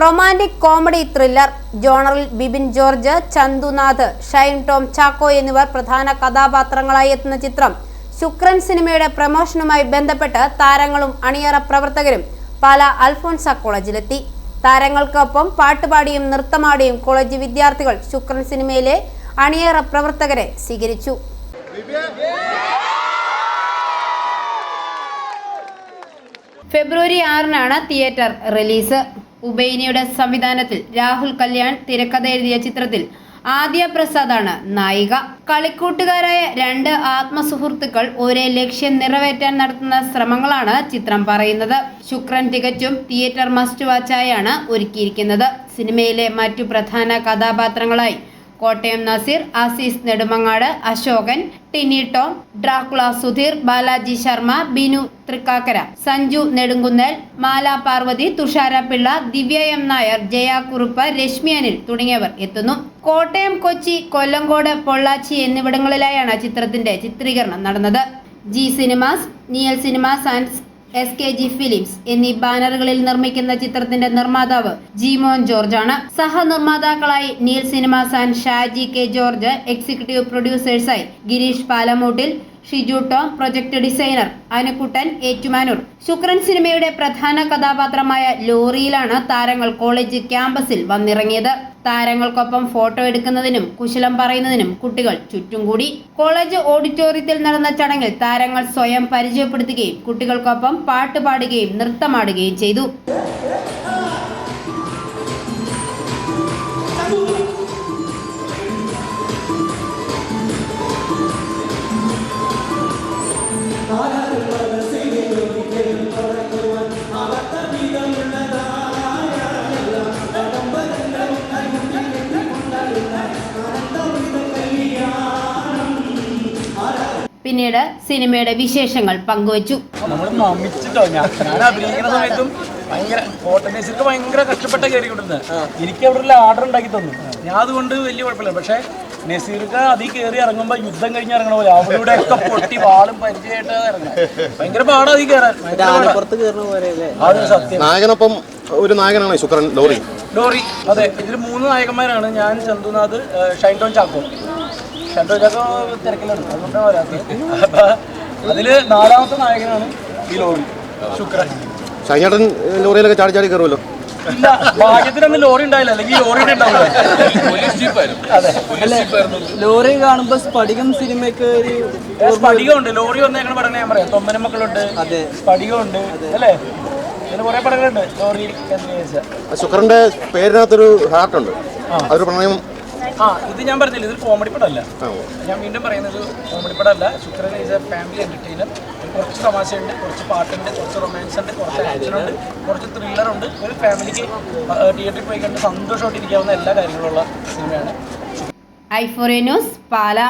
Romantic comedy thriller ജോണറിൽ Bibin George Chandunath Shine Tom Chacko എന്നിവർ പ്രധാന കഥാപാത്രങ്ങളായി എത്തുന്ന ചിത്രം. ശുക്രൻ സിനിമയുടെ പ്രമോഷനുമായി ബന്ധപ്പെട്ട് താരങ്ങളും അണിയറ പ്രവർത്തകരും പാല അൽഫോൺസ കോളേജിലെത്തി. താരങ്ങൾക്കൊപ്പം പാട്ടുപാടിയും നൃത്തമാടിയും കോളേജ് വിദ്യാർത്ഥികൾ ശുക്രൻ സിനിമയിലെ അണിയറ പ്രവർത്തകരെ സ്വീകരിച്ചു. ഫെബ്രുവരി ആറിനാണ് തിയേറ്റർ റിലീസ്. ഉബൈനിയുടെ സംവിധാനത്തിൽ രാഹുൽ കല്യാൺ തിരക്കഥ എഴുതിയ ചിത്രത്തിൽ ആദ്യ പ്രസാദാണ് നായിക. കളിക്കൂട്ടുകാരായ രണ്ട് ആത്മസുഹൃത്തുക്കൾ ഒരേ ലക്ഷ്യം നിറവേറ്റാൻ നടത്തുന്ന ശ്രമങ്ങളാണ് ചിത്രം പറയുന്നത്. ശുക്രൻ തികച്ചും തിയേറ്റർ മസ്റ്റ് വാച്ചായാണ് ഒരുക്കിയിരിക്കുന്നത്. സിനിമയിലെ മറ്റു പ്രധാന കഥാപാത്രങ്ങളായി Kottayam Nazeer Azees Nedumangad Ashokan Tini Tom Dracula Sudheer Balaji Sharma Binu Thrikkakara Sanju Nedunkunnal Mala Parvathy Thushara Pillai Divya M Nair Jaya Kurup Reshmi Anil തുടങ്ങിയവർ എത്തുന്നു. കോട്ടയം കൊച്ചി കൊല്ലങ്കോട് പൊള്ളാച്ചി എന്നിവിടങ്ങളിലായാണ് ചിത്രത്തിന്റെ ചിത്രീകരണം നടന്നത്. G cinemas Neil cinemas and S K G films എന്നീ ബാനറുകളിൽ നിർമ്മിക്കുന്ന ചിത്രത്തിന്റെ നിർമ്മാതാവ് ജിമോൻ ജോർജ് ആണ് സഹനിർമ്മാതാക്കളായി Neil cinemas and Shaji K George executive പ്രൊഡ്യൂസേഴ്സായി Girish Palamoottil Shiju Tom project designer Anukuttan Ettumanoor. Shukran സിനിമയുടെ പ്രധാന കഥാപാത്രമായ ലോറിയിലാണ് താരങ്ങൾ കോളേജ് ക്യാമ്പസിൽ വന്നിറങ്ങിയത്. താരങ്ങൾക്കൊപ്പം ഫോട്ടോ എടുക്കുന്നതിനും കുശലം പറയുന്നതിനും കുട്ടികൾ ചുറ്റും കൂടി. കോളേജ് ഓഡിറ്റോറിയത്തിൽ നടന്ന ചടങ്ങിൽ താരങ്ങൾ സ്വയം പരിചയപ്പെടുത്തുകയും കുട്ടികൾക്കൊപ്പം പാട്ട് പാടുകയും നൃത്തമാടുകയും ചെയ്തു. പിന്നീട് സിനിമയുടെ വിശേഷങ്ങൾ പങ്കുവച്ചു. ഭയങ്കര കഷ്ടപ്പെട്ട കയറിക്കൊണ്ടിരുന്നത് എനിക്ക് അവിടെ ഒരു ആർഡർ ഉണ്ടാക്കി തന്നു. ഞാൻ അതുകൊണ്ട് വലിയ കുഴപ്പമില്ല. പക്ഷേ നസീർക്ക് അതിൽ കയറി ഇറങ്ങുമ്പോൾ യുദ്ധം കഴിഞ്ഞ് ഇറങ്ങണ പോലെ അവളുടെ ഒക്കെ പൊട്ടി വാളും പരിചയമായിട്ട് ഇറങ്ങണം ഭയങ്കര പാടാ അതിൽ കയറാൻ നായകനൊപ്പം ഒരു നായകനാണ് ശുക്രൻ ലോറി. ഡോറി അതെ ഇതിൽ മൂന്ന് നായകന്മാരാണ്. ഞാൻ ചന്തുനാഥ് ഷൈൻ ടോൺ ചാക്കോ. ചാക്കോ തിരക്കിലാണ് അതുകൊണ്ടാണ് വരാത്തത്. അതിൽ നാലാമത്തെ നായകനാണ് ഈ ലോറി. ശുക്രൻ. ഷൈനേട്ടൻ ലോറിയിലൊക്കെ ചാടി ചാടി കയറുമല്ലോ ഇല്ല ഭാഗ്യത്തിനൊന്ന് ലോറി ഉണ്ടായില്ല. അല്ലെങ്കിൽ ഈ ലോറി ഉണ്ടാവില്ല. അതെ. ലോറി കാണുമ്പോ സ്ഫടികം സിനിമയ്ക്ക് ഒരു സ്ഫടികമുണ്ട് ലോറി വന്നേക്കണ പടങ്ങൾ ഞാൻ പറയാം. തൊമ്മന മക്കളുണ്ട്. അതെ. സ്ഫടികമുണ്ട് അല്ലേ? അങ്ങനെ കുറെ പടങ്ങളുണ്ട്. ലോറി എന്ന് ചോദിച്ചാൽ ശുക്രന്റെ പേരിനകത്തൊരു ഹാർട്ടുണ്ട്. അതൊരു പ്രണയം ആ ഇത് ഞാൻ പറഞ്ഞില്ല ഇതൊരു കോമഡി പടമല്ല. അല്ല ഞാൻ വീണ്ടും പറയുന്നത് കോമഡി പടമല്ല. ശുക്രൻ ഈസ് എ ഫാമിലി എന്റർടൈനർ കുറച്ച് തമാശയുണ്ട് കുറച്ച് പാട്ടുണ്ട് കുറച്ച് റൊമാൻസ് ഉണ്ട് കുറച്ച് ആക്ഷൻ ഉണ്ട് കുറച്ച് ത്രില്ലർ ഉണ്ട്. ഒരു ഫാമിലിക്ക് തിയേറ്ററിൽ പോയി കണ്ട് സന്തോഷമായിട്ടിരിക്കാവുന്ന എല്ലാ കാര്യങ്ങളുള്ള സിനിമയാണ് ഐഫോറിയ ന്യൂസ് പാല.